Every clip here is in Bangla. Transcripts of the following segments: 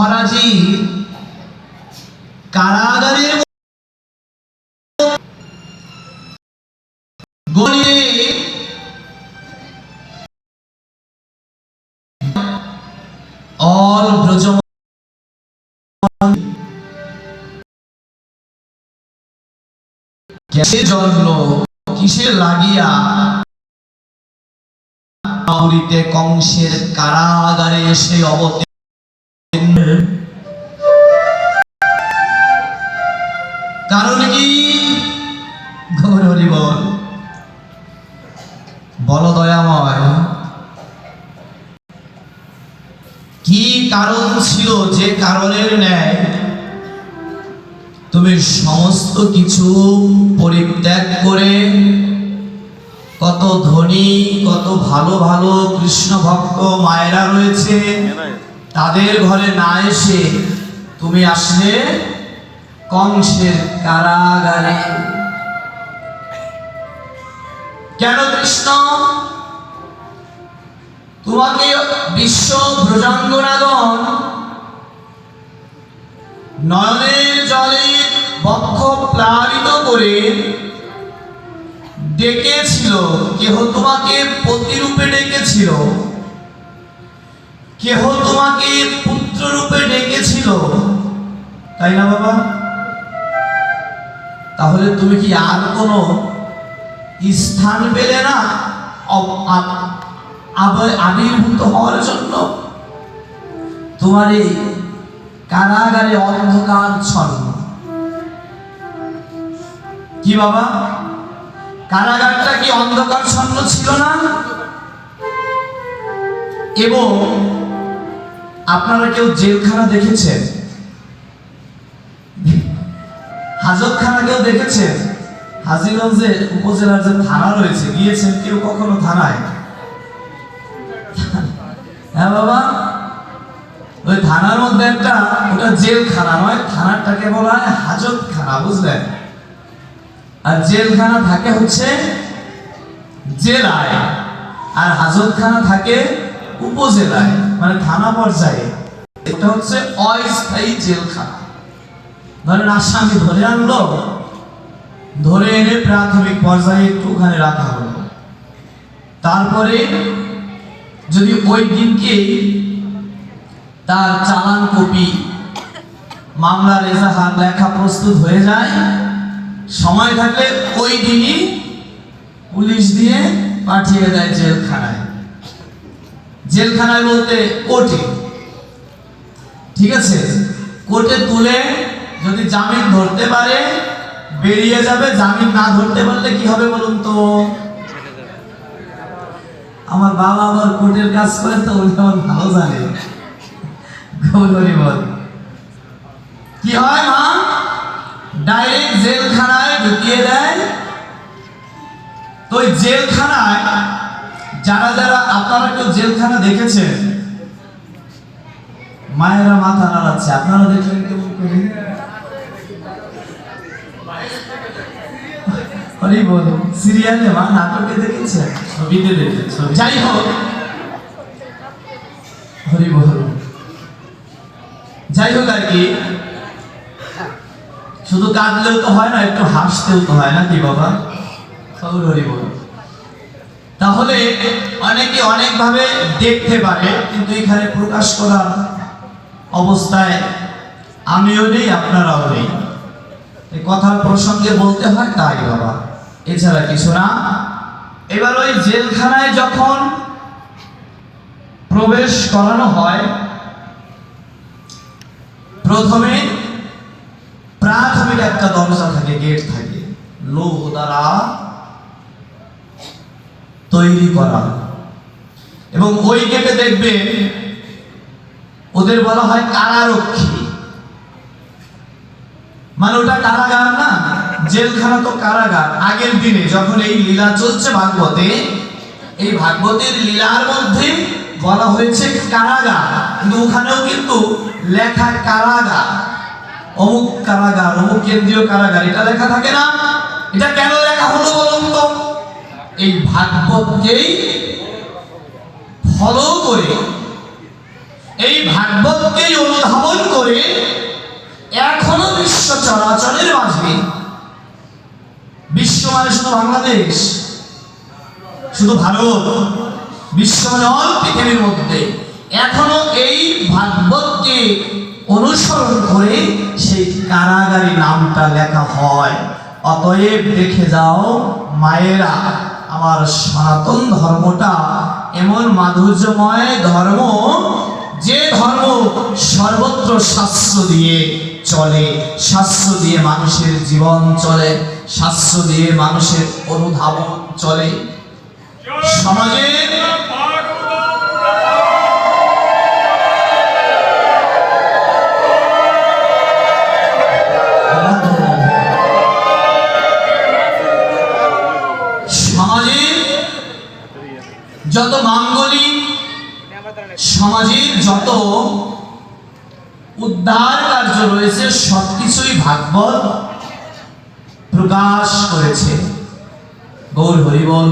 মহারাজি কারাগারের গড়িয়ে কিসের লাগিয়া কংসের কারাগারে এসে অবতীর্ণ কারণ কি? বল দয়াময় কি কারণ ছিল যে কারণের ন্যায়? তুমি সমস্ত কিছু পরিত্যাগ করে কত ধনী, কত ভালো ভালো কৃষ্ণ ভক্ত মায়েরা রয়েছে। তাদের ঘরে না এসে তুমি আসলে কংসের কারাগারে। কেন কৃষ্ণ? তোমাকে বিশ্ব ব্রজাঙ্গনাগণ নয়নের জলে বক্ষ প্লাবিত করে ডেকেছিল, কেহ তোমাকে প্রতিরূপে ডেকেছিল। কেহ তোমাকে পুত্র রূপে ডেকেছিল? তাই না বাবা? তাহলে তুমি কি আর কোনো স্থান পেলে না? আবির্ভূত হওয়ার জন্য? তোমার এই কারাগারে অন্ধকার ছন্ন কি বাবা? কারাগারটা কি অন্ধকার ছন্ন ছিল না? এবং আপনারা কেউ জেলখানা দেখেছেন? হাজতখানা কেউ দেখেছেন? হাজিগঞ্জে উপজেলার যে থানা রয়েছে, গিয়েছেন কেউ কখনো থানায়? হ্যাঁ বাবা, ওই থানার মধ্যে একটা, ওটা জেলখানা নয় থানাটাকে বলা হয় হাজতখানা, বুঝলেন? আর জেলখানা থাকে হচ্ছে জেলায়, আর হাজতখানা থাকে উপজেলায়। মানে থানা পর্যায়ে, এটা হচ্ছে অস্থায়ী জেলখানা। ধরেন আসামি ধরে আনলো, ধরে এনে প্রাথমিক পর্যায়ে একটু ওখানে রাখা হলো। তারপরে যদি ওই দিনকে তার চালান কপি মামলার এজাহার লেখা প্রস্তুত হয়ে যায়, সময় থাকলে ওই দিনই পুলিশ দিয়ে পাঠিয়ে দেয় জেলখানায়। জেলখানায় বলতে কোর্টে। ঠিক আছে? কোর্টে তুলে যদি জামিন ধরতে পারে, বেরিয়ে যাবে। জামিন না ধরতে পারলে কি হবে বলুন তো? আমার বাবা আবার কোর্টের কাজ করে তো, উনি আমার ভালো জানে। কি হয়, মা? ডাইরেক্ট জেলখানায় ঢুকিয়ে দেয়। তো ওই জেলখানায় যারা যারা আপনারা কেউ জেলখানা দেখেছেন, মায়েরা মাথা নাড়াচ্ছে। আপনারা দেখলেন কেমন করে বল, সিরিয়ালে মা নাটকে দেখেছেন? ছবিতে দেখেছেন? যাই হোক। হরি বল। যাই হোক আর কি। শুধু কাঁদলেও তো হয় না, একটু হাসতেও তো হয় না কি বাবা? খবর হরি বল। তাহলে অনেকে অনেকভাবে দেখতে পারে, কিন্তু এখানে প্রকাশ করার অবস্থায় আমিও নেই, আপনারাও নেই। কথার প্রসঙ্গে বলতে হয়, তাই বাবা, এছাড়া কিছু না। এবার ওই জেলখানায় যখন প্রবেশ করানো হয়, প্রথমে প্রাথমিক একটা দরজা থাকে, গেট থাকে। লৌহ দ্বারা তৈরি করা। এবং ওই গেটে দেখবে ওদের বলা হয় কারারক্ষী। মানে ওটা কারাগার না, জেলখানা তো কারাগার। আগের দিনে যখন এই লীলা চলছে ভাগবতে, এই ভাগবতের লীলার মধ্যে বলা হয়েছে কারাগার। কিন্তু ওখানেও কিন্তু লেখা কারাগার। অমুক কারাগার, অমুক কেন্দ্রীয় কারাগার, এটা লেখা থাকে না। এটা কেন লেখা হলো বলুন তো? এই ভাগবতকেই ফলো করে, এই ভাগবতকেই অনুধাবন করে এখনও বিশ্ব চরাচরের মাঝে। বিশ্ব মানে শুধু বাংলাদেশ, শুধু ভারত, বিশ্ব মানে অল পৃথিবীর মধ্যে। এখনও এই ভাগবতকে অনুসরণ করে সেই কারাগারি নামটা লেখা হয়। অতএব দেখে যাও মায়েরা আমার সনাতন ধর্মটা এমন মাধুর্যময় ধর্ম যে ধর্ম সর্বত্র শাস্ত্র দিয়ে চলে, শাস্ত্র দিয়ে মানুষের জীবন চলে, শাস্ত্র দিয়ে মানুষের অনুধাবন চলে। সমাজে যত মাঙ্গলিক সমাজের যত উদ্ধার কার্য রয়েছে, সবকিছুই ভাগবত প্রকাশ করেছে। গৌর হরিবল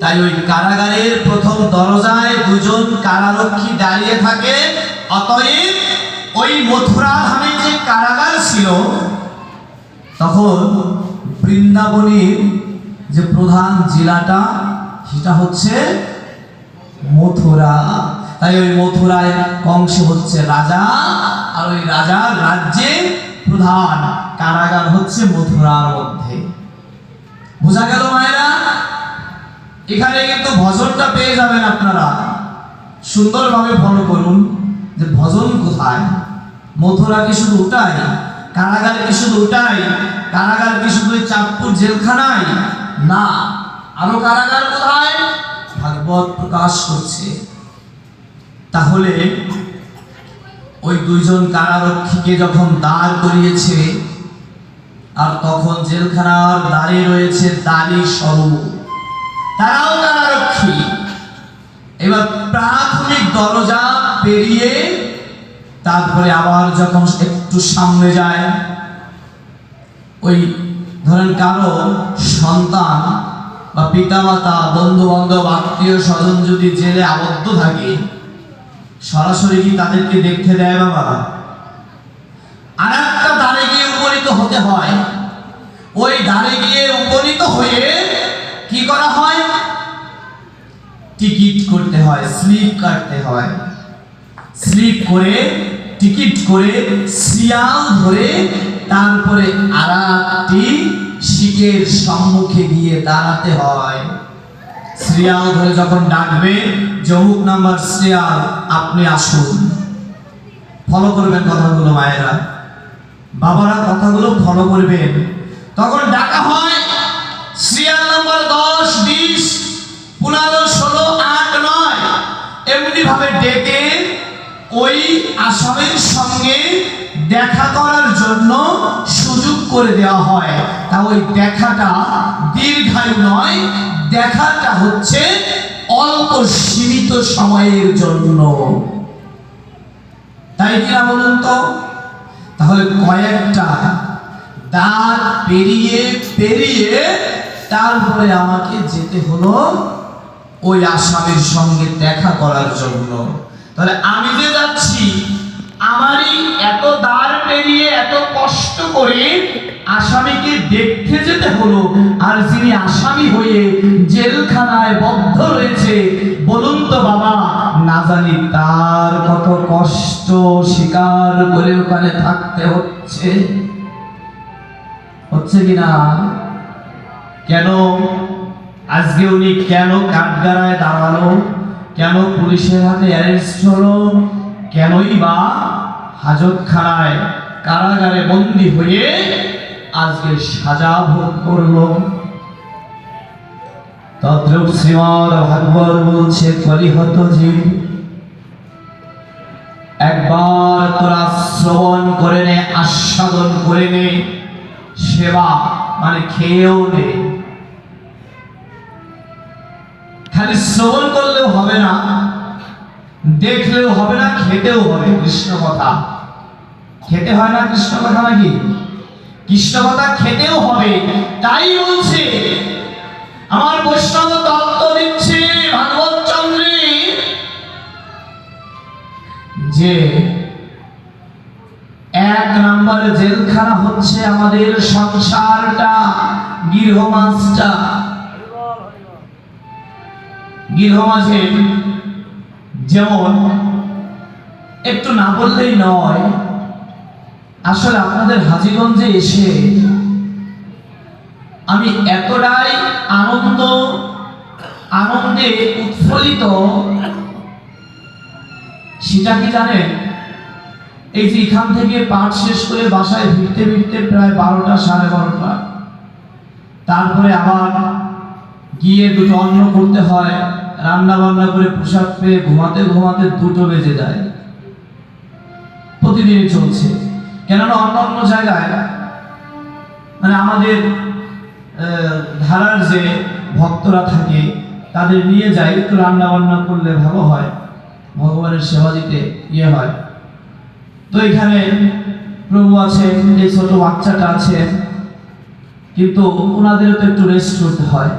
তাই ওই কারাগারের প্রথম দরজায় দুজন কারারক্ষী দাঁড়িয়ে থাকে, অতএব ওই মথুরা ধামে যে কারাগার ছিল, তখন বৃন্দাবনের যে প্রধান জেলাটা সেটা হচ্ছে মথুরা। তাই ওই মথুরায় কংস হচ্ছে রাজা, আর ওই রাজার রাজ্যে প্রধান। কারাগার হচ্ছে মথুরার মধ্যে। বোঝা গেল মায়েরা? এখানে কিন্তু ভজনটা পেয়ে যাবেন আপনারা। সুন্দরভাবে ফলো করুন যে ভজন কোথায়। মথুরা কি শুধু ওটাই? কারাগার কি শুধু ওটাই? কারাগার কি শুধু চাঁদপুর জেলখানায়? না। আরও কারাগার কোথায়? ভাগবত প্রকাশ করছে। তাহলে ওই দুইজন কারারক্ষীকে যখন দাঁড় করিয়েছে, আর তখন জেলখানার দাঁড়ে রয়েছে দাড়ি স্বরূপ। তারাও কারারক্ষী। এবার প্রাথমিক দরজা পেরিয়ে তারপরে আবার যখন একটু সামনে যায়, ওই ধরেন কারও সন্তান বা পিতামাতা বন্ধু বান্ধব আত্মীয় স্বজন যদি জেলে আবদ্ধ থাকে, সরাসরি কি তাদেরকে দেখতে দেয় বাবা আর একটা দ্বারে গিয়ে উপনীত হতে হয়। ওই দ্বারে গিয়ে উপনীত হয়ে কি করা হয়? টিকিট করতে হয়, স্লিপ কাটতে হয়। স্লিপ করে, টিকিট করে সিয়াল ধরে তারপরে আর একটি শিকের সম্মুখে গিয়ে দাঁড়াতে হয়। সিরিয়াল ধরে যখন ডাকবে জমুক নাম্বার সিরিয়াল আপনি আসুন। ফলো করবেন কথাগুলো মায়েরা। বাবারা কথাগুলো ফলো করবেন। তখন ডাকা হয় সিরিয়াল নাম্বার দশ, বিশ পনেরো ষোলো, আট, নয়। এমনি ভাবে ডেকে ওই আসামের সঙ্গে দেখা করার জন্য করে দেওয়া হয়। তা ওই দেখাটা দীর্ঘায়ু নয়, দেখাটা হচ্ছে অল্প সীমিত সময়ের জন্য। তাই কিনা বলুন তো? তাহলে কয়েকটা দাঁত পেরিয়ে পেরিয়ে তারপরে আমাকে যেতে হলো ওই আসামের সঙ্গে দেখা করার জন্য। তাহলে আমি যে যাচ্ছি, আমারই এত দাঁড় পেরিয়ে এত কষ্ট করে আসামিকে দেখতে যেতে হলো। আর যিনি আসামি হয়ে জেলখানায় বদ্ধ রয়েছে, বলুন তো বাবা, না জানি তার কত কষ্ট স্বীকার করে ওখানে থাকতে হচ্ছে। হচ্ছে কিনা কেন? আজকে উনি কেন কাঠগাড়ায় দাঁড়াল? কেন পুলিশের হাতে অ্যারেস্ট হলো? কেনই বা হাজতখানায় কারাগারে বন্দী হয়ে আজকে সাজা ভোগ করল। তদ্রুপ শ্রীমর ভাগবত বলছে, কলিহত জীব, একবার তোরা শ্রবণ করে নে, আস্বাদন করে নে, সেবা মানে খেয়েও নে। খালি শ্রবণ করলেও হবে না, দেখলেও হবে না, খেতেও হবে, কৃষ্ণ কথা। খেতে হয় না কৃষ্ণ কথা নাকি? কৃষ্ণ কথা খেতেও হবে। তাই বলছে, আমার বৈষ্ণব তত্ত্ব দিচ্ছে ভাগবত চন্দ্রে যে এক নম্বর জেলখানা হচ্ছে আমাদের সংসারটা, গৃহমাসটা। গৃহমাসে যেমন একটু না বললেই নয় আসলে আপনাদের হাজিগঞ্জে এসে আমি এতটাই আনন্দ, আনন্দে উৎফুল্লিত, সেটা কি জানেন? এই যে এখান থেকে পাঠ শেষ করে বাসায় ফিরতে ফিরতে প্রায় বারোটা, সাড়ে বারোটা। তারপরে আবার গিয়ে দুটো অন্ন করতে হয়, রান্না বান্না করে পোশাক পেয়ে ঘুমাতে ঘুমাতে দুটো বেজে যায়। প্রতিদিনই চলছে। কেননা অন্য অন্য জায়গায় মানে আমাদের ধারার যে ভক্তরা থাকে, তাদের নিয়ে যায়, একটু রান্না বান্না করলে ভালো হয়, ভগবানের সেবা দিতে ইয়ে হয়। তো এখানে প্রভু আছে, এই ছোট বাচ্চাটা আছে, কিন্তু ওনাদেরও তো একটু রেস্ট করতে হয়।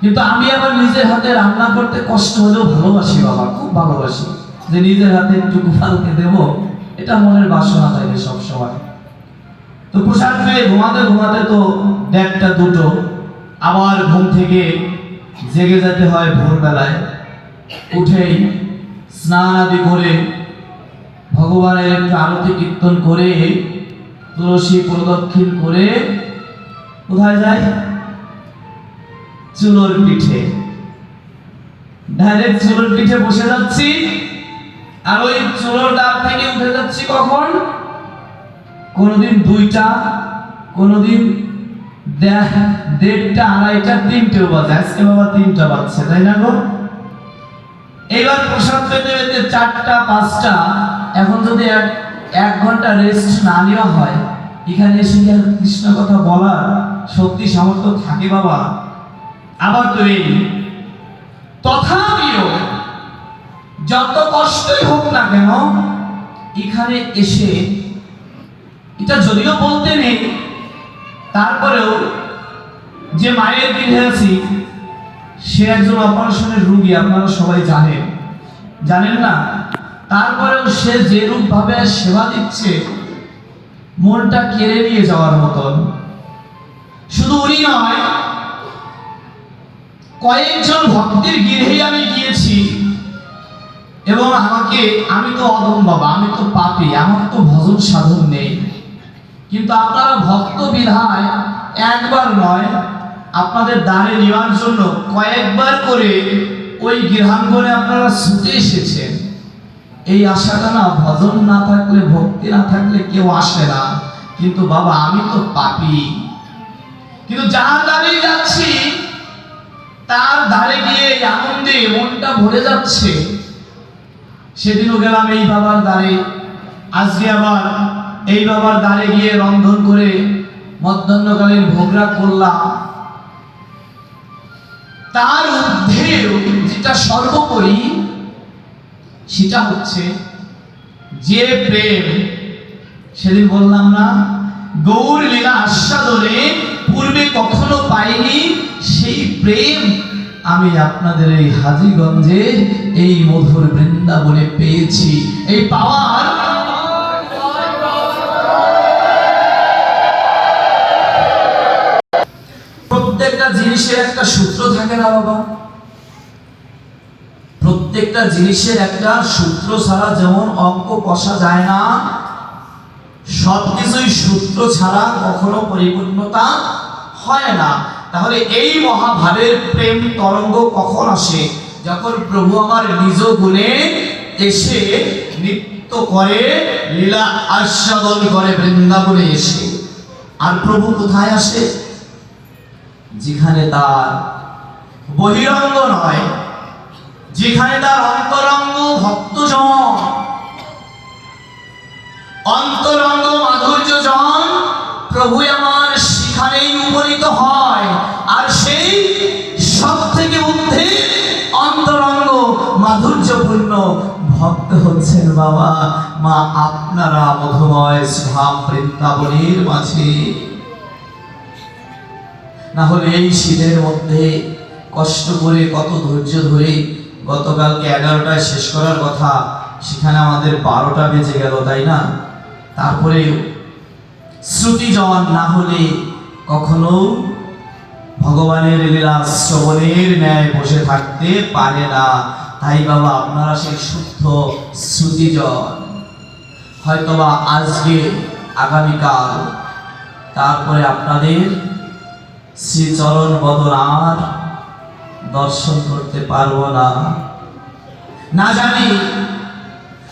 কিন্তু আমি আবার নিজের হাতে রান্না করতে কষ্ট হলেও ভালোবাসি বাবা, খুব ভালোবাসি। যে নিজের হাতে একটু গোপালকে দেব এটা মনের বাসনা থাকে সবসময়। তো পোশাক পেয়ে ঘুমাতে ঘুমাতে তো দেড়টা, দুটো, আবার ঘুম থেকে জেগে যেতে হয় ভোরবেলায়। উঠেই স্নান আদি করে ভগবানের একটু আরতি কীর্তন করে, তুলসী প্রদক্ষিণ করে কোথায় যায় চুলোর পিঠে। ডাইরেক্ট চুলোর পিঠে বসে যাচ্ছি। আর ওই চুলোর ডাল থেকে উঠে যাচ্ছি কখন? কোনোদিন দুইটা, কোনোদিন দেড়টা, আড়াইটা, তিনটেও বাজে। আজকে বাবা তিনটা বাজছে, তাই না গো? এবার প্রসাদ পেতে পেতে চারটা, পাঁচটা, এখন যদি এক এক ঘণ্টা রেস্ট না নেওয়া হয়, এখানে এসে কি কৃষ্ণ কথা বলার শক্তি, সামর্থ্য থাকে বাবা? আবার তো এই। তথাপিও যত কষ্টই হোক না কেন, এখানে এসে, এটা যদিও বলতে নেই, তারপরেও যে মায়ের গৃহে আছি, সে একজন অপারেশনের রুগী, আপনারা সবাই জানেন। জানেন না? তারপরেও সে যে রূপ ভাবে সেবা দিচ্ছে, মনটা কেড়ে নিয়ে যাওয়ার মতন। শুধু উনি নয়, কয়েকজন ভক্তের গৃহে আমি গিয়েছি। এবং আমাকে, আমি তো অদম বাবা, আমি তো পাপি আমার তো ভজন সাধন নেই। কিন্তু আপনারা ভক্ত বিধায় একবার নয়, আপনাদের দ্বারে নেওয়ার জন্য কয়েকবার করে ওই গৃহাঙ্গনে আপনারা ছুটে এসেছেন। এই আশাটা না, ভজন না থাকলে, ভক্তি না থাকলে কেউ আসে না। কিন্তু বাবা, আমি তো পাপি। কিন্তু যার দ্বারে যাচ্ছি, তার ধারে গিয়ে আনন্দে মনটা ভরে যাচ্ছে। সেদিনও গেলাম এই বাবার দ্বারে। আজকে আবার এই বাবার দ্বারে গিয়ে রন্ধন করে মধ্যাহ্নকালীন ভোগরা করলাম। তার যেটা সর্বোপরি, সেটা হচ্ছে যে প্রেম। সেদিন বললাম না গৌর লীলা আস্বাদনে পূর্বে কখনো পাইনি সেই প্রেম আমি আপনাদের এই হাজিগঞ্জে এই মধুর বৃন্দাবনে পেয়েছি। এই পাওয়ার প্রত্যেকটা জিনিসের একটা সূত্র থাকে না বাবা। প্রত্যেকটা জিনিসের একটা সূত্র ছাড়া যেমন কষা যায় না, সবকিছুই সূত্র ছাড়া কখনো পরিপূর্ণতা হয় না। তাহলে এই মহাভাবের প্রেম তরঙ্গ কখন আসে? যখন প্রভু আমার নিজ গুণে এসে নৃত্য করে, লীলা আস্বাদন করে বৃন্দাবনে এসে। আর প্রভু কোথায় আসে? যেখানে তার বহিরঙ্গ নয়, যেখানে তার অন্তরঙ্গ ভক্তজন। অন্তরঙ্গ মাধুর্যজন প্রভু আমার সেখানেই উপনীত হয়। আর সেই সব থেকে ঊর্ধ্বে অন্তরঙ্গ, মাধুর্যপূর্ণ ভক্ত হচ্ছেন বাবা মা আপনারা মধুময় শ্যাম বৃন্দাবনের মাঝে। না হলে এই শীতের মধ্যে কষ্ট করে, কত ধৈর্য ধরে গতকালকে এগারোটায় শেষ করার কথা, সেখানে আমাদের বারোটা বেজে গেল, তাই না? তারপরে শ্রুতি শ্রুতিজন না হলে কখনো ভগবানের লীলা শ্রবণের ন্যায় বসে থাকতে পারে না। তাই বাবা, আপনারা সেই শুদ্ধ শ্রুতিজন। হয়তোবা আজকে, আগামীকাল, তারপরে আপনাদের শ্রীচরণ বদল আর দর্শন করতে পারব না। না জানি,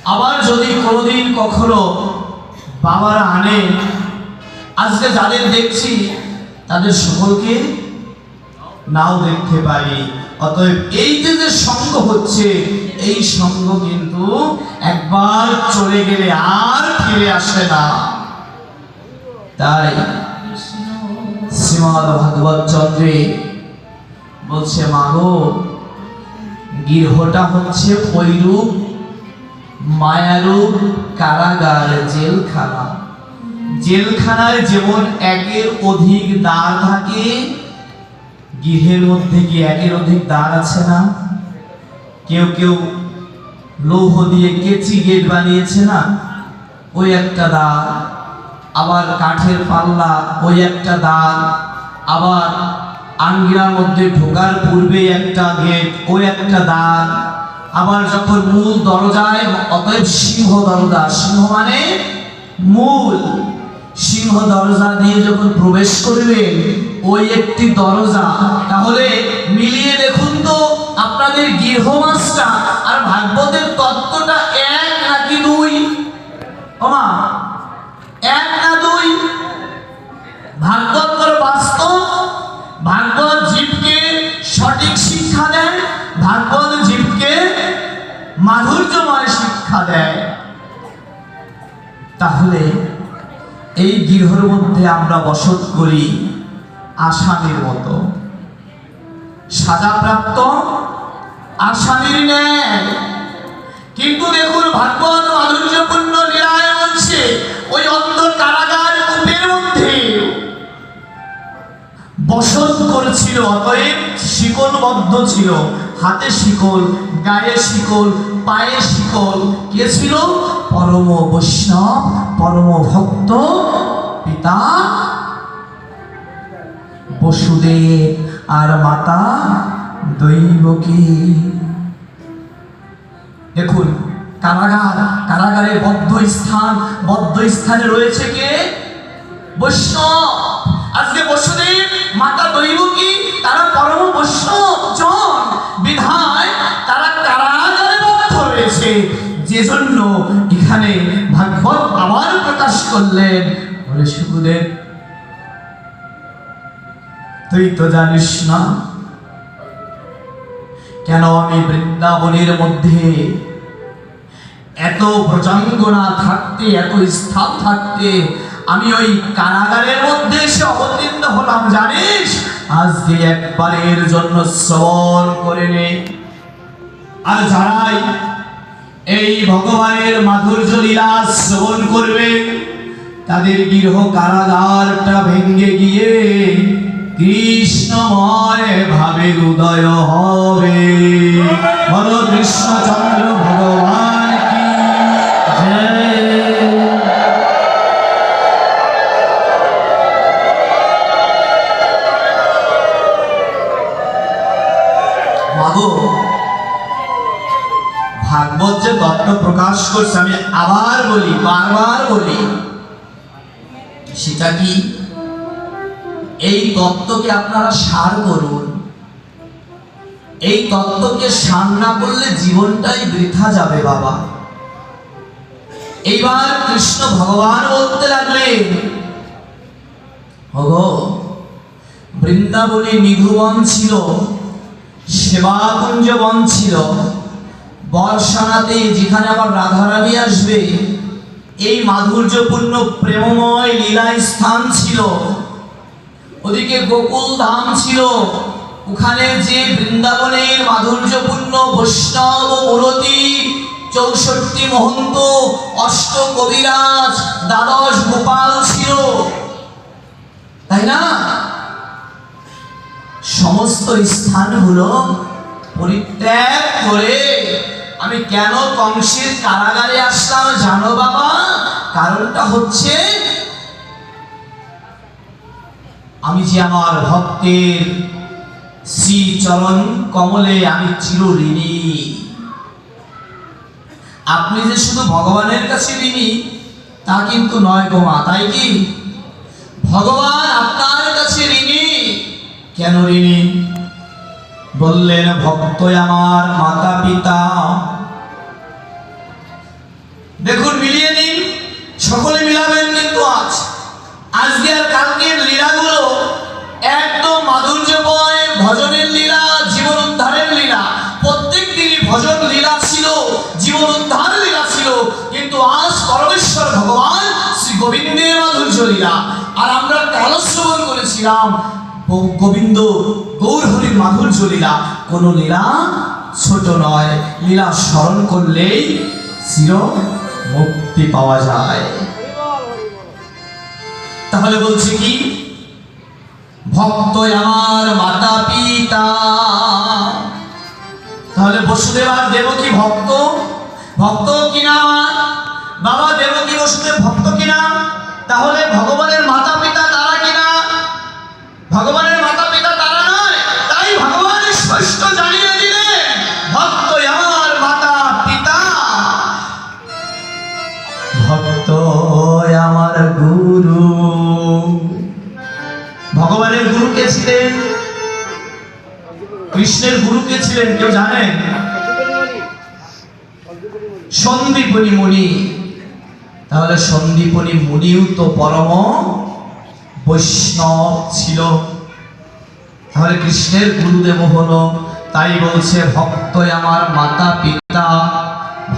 আবার যদি কোনোদিন কখনো বাবারা আনে, আজকে যাদের দেখছি তাদের সকলকে নাও দেখতে পারি। অতএব এই যে যে সঙ্গ হচ্ছে, এই সঙ্গ কিন্তু একবার চলে গেলে আর ফিরে আসে না। তাই শ্রীমদ ভাগবত চন্দ্রে বলছে মাগো গৃহটা হচ্ছে ওইরূপ মায়ারূপ কারাগার, জেলখানা। জেলখানায় যেমন একের অধিক দ্বার থাকে, গৃহের মধ্যে কি একের অধিক দ্বার আছে না? কেউ কেউ লৌহ দিয়ে কেচি গেট বানিয়েছে না? ওই একটা দ্বার, আবার কাঠের পাল্লা, ওই একটা দ্বার, আবার আঙ্গিনার মধ্যে ঢোকার পূর্বে একটা গেট, ওই একটা দ্বার, আবার যখন মূল দরজায়, অতএব সিংহ দরজা, সিংহ মানে মূল। সিংহ দরজা দিয়ে যখন প্রবেশ করবেন ওই একটি দরজা। তাহলে মিলিয়ে দেখুন তো, আপনাদের গৃহমাসটা আর ভাগবতের তত্ত্বটা এক নাকি দুই? ওমা, এক না দুই? ভাগবত করে বাস্তব। ভাগবত জীবকে সঠিক শিক্ষা দেয়, ভাগবত জীবকে মাধুর্যময় শিক্ষা দেয়। তাহলে এই গৃহর মধ্যে আমরা বসত করি আসামির মতো। সাজাপ্রাপ্ত আসামির ন্যায়। কিন্তু দেখুন ভাগবত মাধুর্যপূর্ণ লীলায় বলছে ওই অন্ধ কারাগার কূপের মধ্যে বসত করেছিল, অতএব শিকলবদ্ধ ছিল। হাতে শিকল, গায়ে শিকল, পায়ে শিকল। কে ছিল? পরম বৈষ্ণব, পরম ভক্ত পিতা বসুদেব আর মাতা দৈবকী। দেখুন, কারাগার কারাগারে বদ্ধ স্থান বদ্ধ স্থানে রয়েছে কে? বৈষ্ণব। আজকে বসুদেব, মাতা দৈবকী, তারা পরম বৈষ্ণব জন। বিধায় তারা কারাগারে বদ্ধ রয়েছে যে জন্য এখানে ভাগবত আবার প্রকাশ করলেন। বলে সুখদেব তুই তো জানিস না? কেন আমি বৃন্দাবনের মধ্যে এত প্রজঙ্গনা থাকতে, এত স্থান থাকতে, আমি ওই কারাগারের মধ্যে এসে অবতীর্ণ হলাম, জানিস? আজকে একবারের জন্য শ্রবণ করে নে। আর যারাই এই ভগবানের মাধুর্য লীলা শ্রবণ করবে। তাদের গৃহ কারাগারটা ভেঙ্গে গিয়ে কৃষ্ণময় ভাবে উদয় হবে। বল কৃষ্ণচন্দ্র ভগবান। প্রকাশ করছে, আমি আবার বলি, বারবার বলি, সেটা কি? এই তত্ত্বকে আপনারা সার করুন। এই তত্ত্বকে সার না করলে জীবনটাই বৃথা যাবে, বাবা। এইবার কৃষ্ণ ভগবান বলতে লাগলেন, ওগো, বৃন্দাবনে নিধুবন ছিল সেবাকুঞ্জ বন ছিল বর্ষানাতে যেখানে আবার রাধারানী আসবে, এই মাধুর্যপূর্ণ প্রেমময় লীলা স্থান ছিল। ওদিকে গোকুল ধাম ছিল। ওখানে যে বৃন্দাবনের মাধুর্যপূর্ণ বৈষ্ণব মূরতি, চৌষট্টি মহন্ত অষ্ট কবিরাজ দ্বাদশ গোপাল ছিল। তাই না? সমস্ত স্থানগুলো পরিত্যাগ করে আমি কেন কংসের কারাগারে আসলাম জানো বাবা? কারণটা হচ্ছে আমি যে আমার ভক্তের শ্রী চরণ কমলে আমি চির ঋণী আপনি যে শুধু ভগবানের কাছে ঋণী, তা কিন্তু নয় গো মা, তাই কি? ভগবান আপনার কাছে ঋণী। কেন ঋণী? বললেন ভক্ত আমার মাতা পিতা দেখুন, মিলিয়ে নিন, সকলে মিলাবেন কিন্তু আজ। আজকে আর কালকের লীলাগুলো একদম মাধুর্যময় ভজনের লীলা, জীবন উদ্ধারের লীলা। প্রত্যেক দিনই ভজন লীলা ছিল, জীবন উদ্ধার লীলা ছিল, কিন্তু আজ পরমেশ্বর ভগবান শ্রী গোবিন্দের মাধুর্য লীলা। আর আমরা কালশ্রবণ করেছিলাম গোবিন্দ গৌরহরির মাধুর্য লীলা কোন লীলা ছোট নয়। লীলা স্মরণ করলেই চির মুক্তি পাওয়া যায়। তাহলে বলছি কি? ভক্ত আমার মাতা পিতা তাহলে বসুদেব আর দেবকী ভক্ত? ভক্ত কিনা? আমার বাবা দেবকী বসুদেব ভক্ত কিনা? তাহলে ভগবানের কিনা ভগবানের মাতা পিতা তারা নয় তাই ভগবান স্পষ্ট জানিয়ে দিলেন ভক্ত আমার মাতা পিতা ভক্ত আমার গুরু। ভগবানের গুরু কে ছিলেন? কৃষ্ণের গুরু কে ছিলেন কেউ জানেন সন্দীপনী মুনি। তাহলে সন্দীপনী মুনিও তো পরম বৈষ্ণব ছিল। তাহলে কৃষ্ণের গুরুদেব হলো, তাই বলছে ভক্ত আমার মাতা পিতা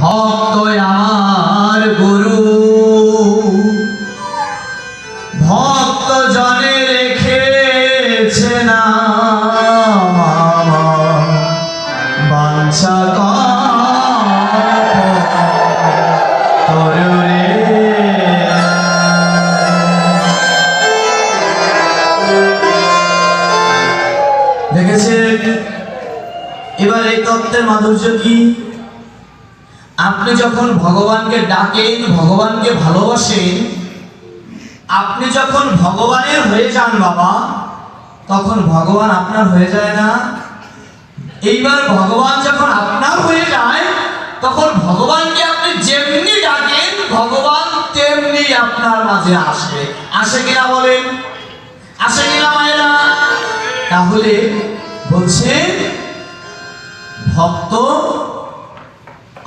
ভক্ত আমার গুরু। ভক্ত জনে রেখেছে না বাঞ্ছা মাধুর্য কি? আপনি যখন ভগবানকে ডাকেন, ভগবানকে ভালোবাসেন, আপনি যখন ভগবানের হয়ে যান বাবা, তখন ভগবান আপনার হয়ে যায় না। এইবার ভগবান যখন আপনার হয়ে যায়, তখন ভগবানকে আপনি যেমনি ডাকেন, ভগবান তেমনি আপনার মাঝে আসে আসে কিনা বলেন? আসে কিনা মায়েরা? তাহলে বলছে ভক্ত,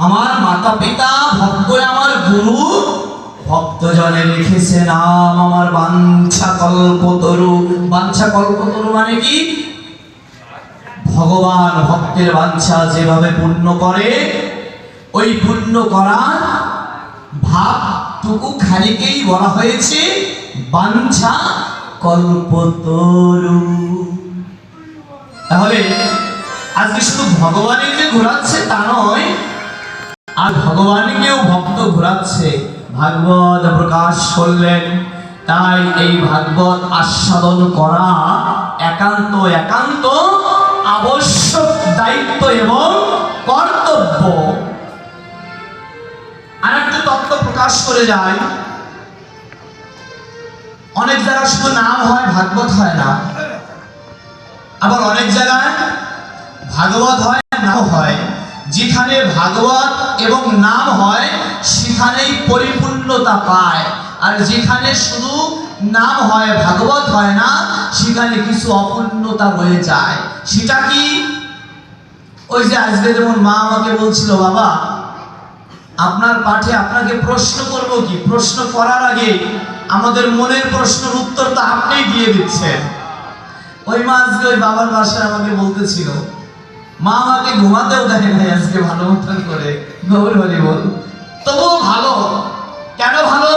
আমার মাতা পিতা ভক্ত আমার গুরু ভক্ত জনে লিখেছে নাম আমার বাঞ্ছা কল্পতরু বাঞ্ছা কল্পতরু মানে কি? ভগবান ভক্তের বাঞ্ছা যেভাবে পূর্ণ করে, ওই পূর্ণ করার ভাবটুকু খানিকেই বলা হয়েছে, বাঞ্ছা কল্পতরু তাহলে আজকে শুধু ভগবানই যে ঘোরাচ্ছে তা নয়, আর ভগবানকেও ভক্ত ঘোরাচ্ছে। ভাগবত প্রকাশ করলেন, তাই এই ভাগবত আস্বাদন করা একান্ত একান্ত আবশ্যক দায়িত্ব এবং কর্তব্য। আর একটা তত্ত্ব প্রকাশ করে যায়, অনেক জায়গায় শুধু নাম হয়, ভাগবত হয় না। আবার অনেক জায়গায় ভাগবত হয়, নাম হয়। যেখানে ভাগবত এবং নাম হয়, সেখানেই পরিপূর্ণতা পায়। আর যেখানে শুধু নাম হয়, ভাগবত হয় না, সেখানে কিছু অপূর্ণতা রয়ে যায়। সেটা কি? ওই যে আজকে যেমন মা আমাকে বলছিল, বাবা, আপনার পাঠে আপনাকে প্রশ্ন করব কি? প্রশ্ন করার আগে আমাদের মনের প্রশ্নের উত্তর তো আপনিই দিয়ে দিচ্ছেন। ওই মা আজকে ওই বাবার বাসায় আমাকে বলতেছিল মা আমাকে ঘুমাতেও দেয় নাই আজকে ভালো মতন করে। গৌর হরি বল। তবুও ভালো। কেন ভালো?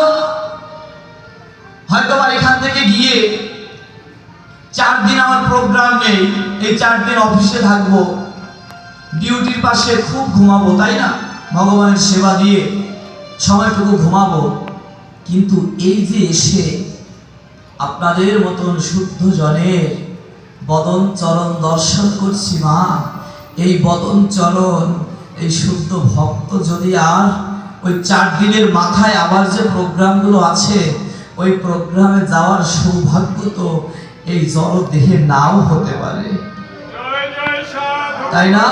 হয়তো বা এখান থেকে গিয়ে চার দিন আমার প্রোগ্রাম নেই, এই চার দিন অফিসে থাকব। ডিউটির পাশে খুব ঘুমাবো, তাই না? ভগবানের সেবা দিয়ে সময়টুকু ঘুমাবো। কিন্তু এই যে এসে আপনাদের মতন শুদ্ধ জনের বদন চরণ দর্শন করছি মা এই বদন চলন এই শুদ্ধ ভক্ত যদি আর ওই চার দিনের মাথায় আবার যে প্রোগ্রামগুলো আছে ওই প্রোগ্রামে যাওয়ার সৌভাগ্য তো এই জড় দেহে নাও হতে পারে। তাই না?